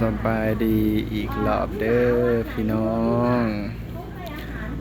สบายดีอีกรอบเด้อพี่น้อง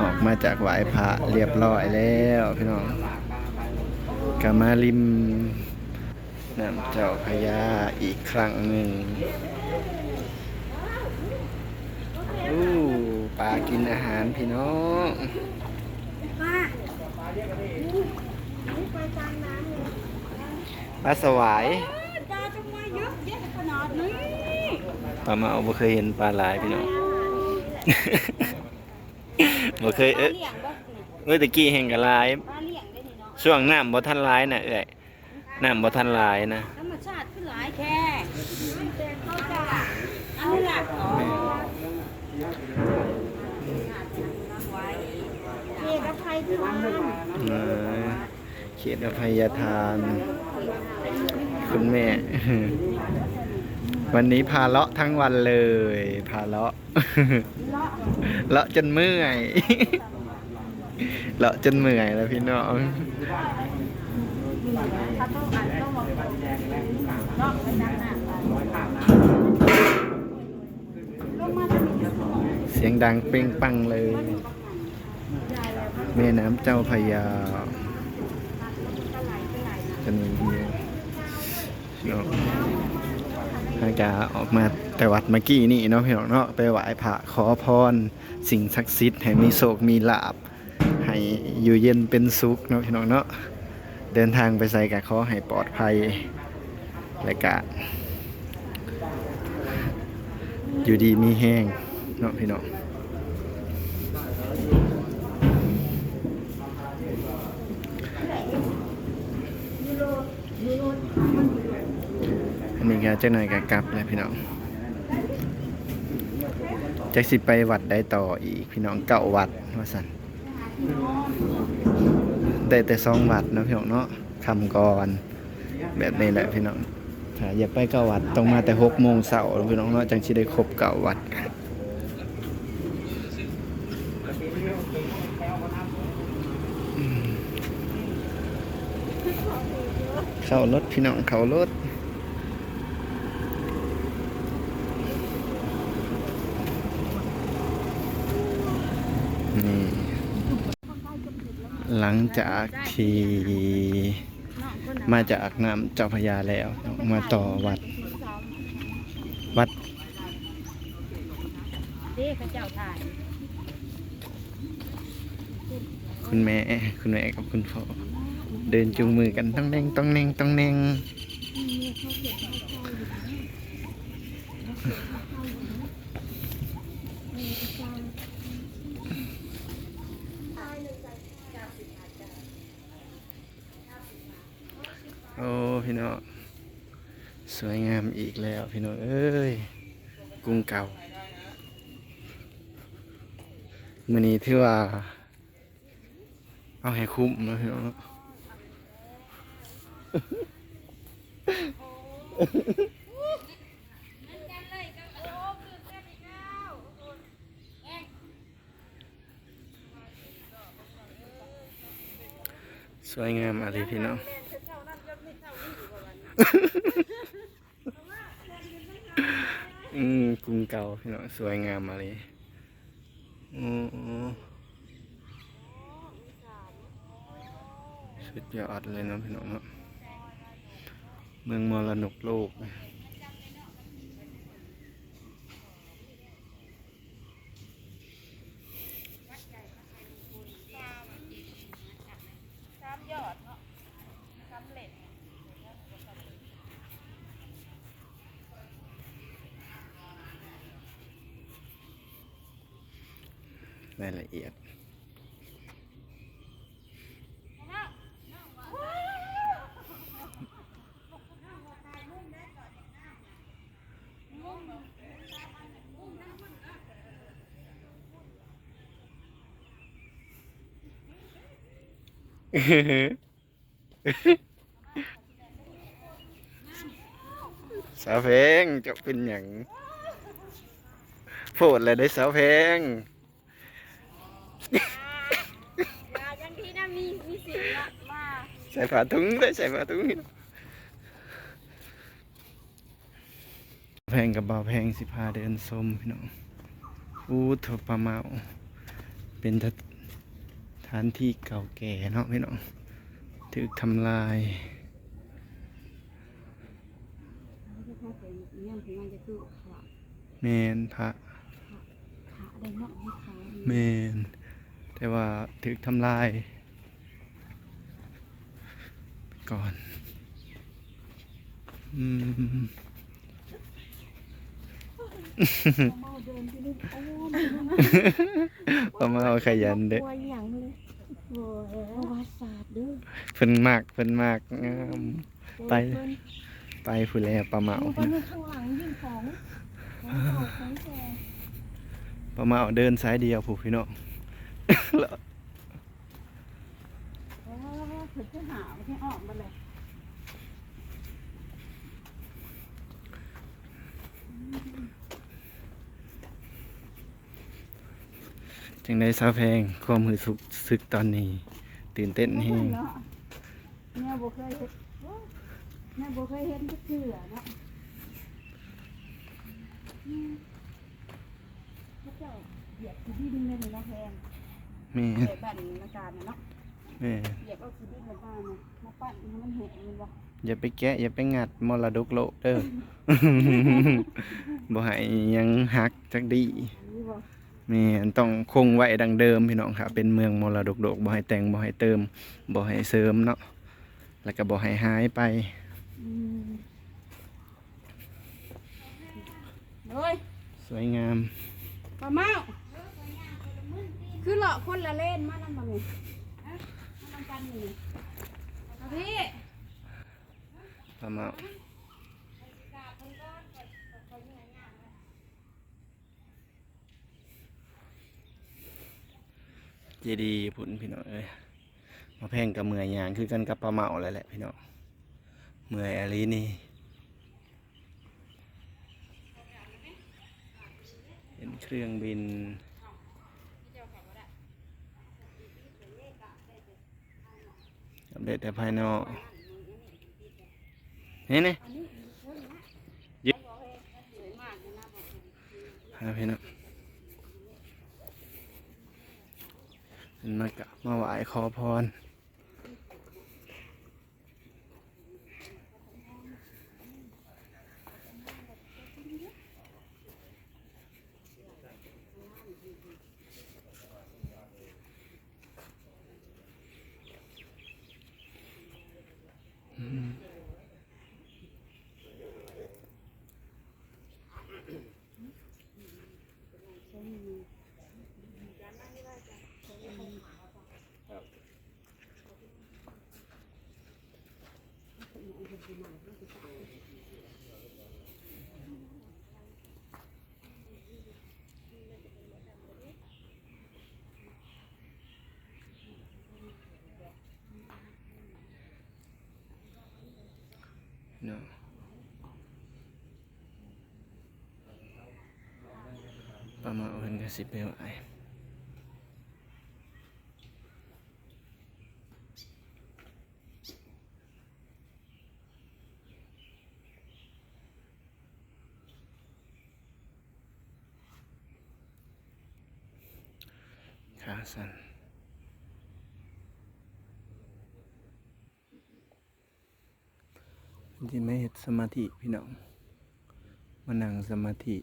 ออกมาจากไหวพระเรียบร้อยแล้วพี่น้องกามาริมน้ำเจ้าพระยาอีกครั้งหนึ่งอู้ปลากินอาหารพี่น้องปลาสวาย ปลาทำไมเยอะแยะขนาดนี้ ปลาเมาบ่เคยเห็นปลาหลายพี่น้อง บ่เคยเอ๊ะเลี้ยงบ่เมื่อตะกี้เห็นกับลาย ปลาเลี้ยงได้นี่เนาะ ช่วงน้ำบ่ทันหลายน่ะเอ้ยน้ำบ่ทันหลายนะ ธรรมชาติคือหลายแค่แต่เขาจะเอาหลักอ๋อเขตอภัยทานเออเขตอภัยทาน คุณแม่ วันนี้พาเลาะทั้งวันเลย พาเลาะ เลาะจนเมื่อย เลาะจนเมื่อยแล้วพี่น้องเสียงดังเปร่งปังเลย แม่น้ำเจ้าพยาจะมีเดียว เนาะทางจะออกมาแต่วัดเมื่อกี้นี่เนาะพี่น้องเนาะไปไหว้พระขอพร สิ่งศักดิ์สิทธิ์ให้มีโศกมีลาบ ให้อยู่เย็นเป็นสุขเนาะพี่น้องเนาะเดินทางไปใส่กับขอให้ปลอดภัยและกะอยู่ดีมีแห้งเนาะพี่น้อง อั นี้ก็เจ้าหน่อยก็กลับแล้วพี่น้องจากสิไปวัดได้ต่ออีกพี่น้องเก่าวัดว่าสันได้แต่สองวัดนะพี่น้องเนาะคำก่อนแบบนี้แหละพี่น้องถ้าอย่าไปเก่าวัดต้องมาแต่หกโมงเสาร์พี่น้องเนาะจังสิได้ครบเก่าวัดเข้ารถพี่น้องเข้ารถ นี่ หลังจากที่มาจากน้ำเจ้าพยาแล้ว มาต่อวัด วัดเด้ข้าเจ้าถ่ายคุณแม่ คุณแม่กับคุณพ่อเดินจูงมือกันต้องแนงต้องแนงต้องแนงโอ้ พี่น้องสวยงามอีกแล้วพี่น้องเอ้ยกรุงเก่ามือนี้ที่ว่า เอาให้คุ้มนะพี่น้องสวยงามอะไรพี่น้อง อืมกรุงเก่าพี่น้องสวยงามอะไรอือสุดยอดเลยนะพี่น้องเนาะเมืองมรดกโลก สามยอดเนาะสำเร็จ รายละเอียด สาวเพลงจะเป็นอย่างพูดเลยได้สาวเพลง ยังที่น่ามีมีเสียงละมาใส่ผ้าถุงได้ใส่ผ้าถุงแพงกับเบาแพงสิพาเดินชมพี่น้องอู้ทปลาเมาเป็นสถานที่เก่าแก่เนาะพี่น้องถูกทำลายถ้าไปเยี่ยมพี่มันจะคือขาแมนพระขาได้เนาะให้ขาแมน แต่ว่าถูกทำลายไปก่อนอืมเมาเดินที่นี่โอ้ปลาเมาขยันเด้อกลัวอย่างเลยโอ้ยประวัติศาสตร์เด้อเพิ่นมากเพิ่นมากงามไปเพิ่นไปผู้แลปลาเมาดูไปพี่ในน้องข้างหลังยิ่งของของเก่าของแก่ปลาเมาเดินสายเดียวผู้พี่น้อง เออถึงจะหาไม่ใช่ออกมาเลยจังได้สาแพงความมือสุกสึกตอนนี้ ตื่นเต้นแฮงเนาะแม่บ่เคยเห็นโอ้แม่บ่เคยเห็นจักเทื่อเนาะพระเจ้าเหยียบที่ดินเลยนะแพง แม่เหยียบบ้านนาการน่ะเนาะแม่เหยียบเอาที่ดินมาบ้านน่ะมาปั้นให้มันแห้งแมันบ่อย่าไปแกะ อย่าไปงัดมรดกโลกเด้อ บ่ให้หยังหักจักดีอันนี้บ่แม่นต้องคงไว้ดังเดิมพี่น้องค่ะ เป็นเมืองมรดกโลกบ่ให้แต่งบ่ให้เติมบ่ให้เสริมเนาะแล้วก็บ่ให้หายไปอืมเฮ้ยสวยงามปลาเมา คือเลาะคนละเล่นมานํมานี่ฮะมานํกันนี่เอาพี่ปลาเมาเจดีย์พุ่นพี่น้องเอ้ยมาแพงกับเมื่อยยางคือกันกับปลาเมาเลยแหละพี่น้องเมื่อยอะไรนี่เห็นเครื่องบิน อัปเดตแต่ภายนอกนี่นี่ยึดหาพี่น้องเป็นมากะมาไหว้ขอพร เนาะประมาณเพิ่นก็สิไปไหว ขาสั่นที่ไม่เห็นสมาธิพี่น้องมานั่งสมาธิ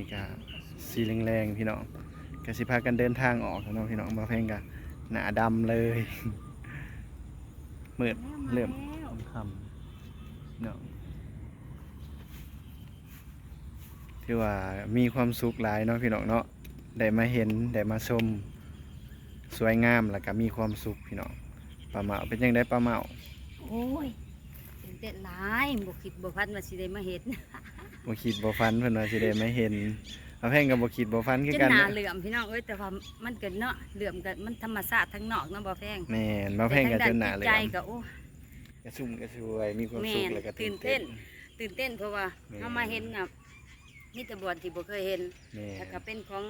นี่ก็สีแรงๆพี่น้องก็สิพากันเดินทางออกแล้วเนะพี่น้องมาเพลงกันหนาดำเลยมืดเริ่มคำเนาะที่ว่ามีความสุขหลายเนาะพี่น้องเนาะได้มาเห็นได้มาชมสวยงามแล้วก็มีความสุขพี่น้องปลาเมาเป็นยังได้ปลาเมาโอ้ยตื่นเต้นหลายบ่คิดบ่พันว่าสิได้มาเห็น บ่คิดบ่ฝันเพิ่นว่าสิได้มาเห็นเอาแพงก็บ่คิดบ่ฝันคือจนกันหนานะเหลื่อมพี่น้องเอ้ยแต่ว่ามันเกิดเนาะเหลื่อมกันมันธรรมชาติทั้งนอกเนาะบ่แพงแม่นบ่แพงก็จนหน้าเลยแต่ทงด้จิตใจก็โอ้ กระชุ่มกระชวยมีความสุขแม่นแล้วก็ตื่ตื่นนเต้เต้นนตื่นเต้นเพราะว่าแม่เฮามาเห็นน่ะมีแต่บอนที่บ่เคยเห็นแม่แล้วนก็เป็นของ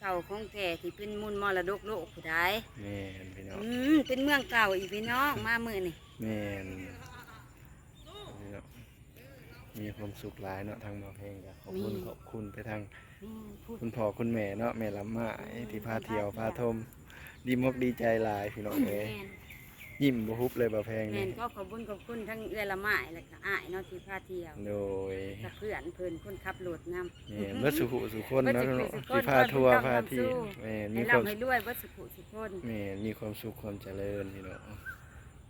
เก่าของแท้ที่เป็นมูลมรดกโลกผู้ใดแม่นพี่น้องอืมเป็นเมืองเก่าอีกพี่น้องมามื้อนี่แม่นพี่น้อง มีความสุขหลายเนาะทางบ่แพงก็ขอบคุณขอบคุณไปทางอืมพูดคุณพ่อคุณแม่เนาะแม่ลำมาที่พาเที่ยวพาชมดีมกดีใจหลายพี่น้องเอ้ยแม่นยิ้มบ่ฮุบเลยบ่แพงแม่นี่นก็ขอบคุณขอบคุณทั้งเอื้อละไม้แล้วก็อ้ายเนาะที่พาเที่ยวโดยกับเพื่อนเพิ่นคนขับรถนำ แม่นเบิดสุขุสุคนเนาะเบิดสุเนาะขุสุคนที่พาทัวร์เพิ่นพาทำที่ความสู้แม่นให้มีคเราวามให้รวยเบ่สุขุสุคน แม่นมีความสุขความเจริญพี่น้อง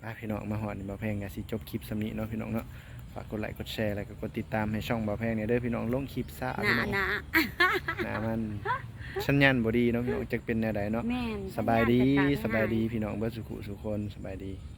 ป้าพี่น้องมาฮอดนี่บ่แพงก็สิจบคลิปสำนี้เนาะพี่น้องเนาะ ฝากกดไลค์กดแชร์แล้วก็กดติดตามให้ช่องบ่แพงเนี่ยเด้อพี่น้องลงคลิปซะหพี่นาน้องหนาหนามันสัญญาณบ่ดีเนาะพี่น้องจักเป็นแนวใดเนาะ แม่นสบายดีสัญญณสบายดีจากกรพี่น้องเบิดสุขุสุคนสบายดีห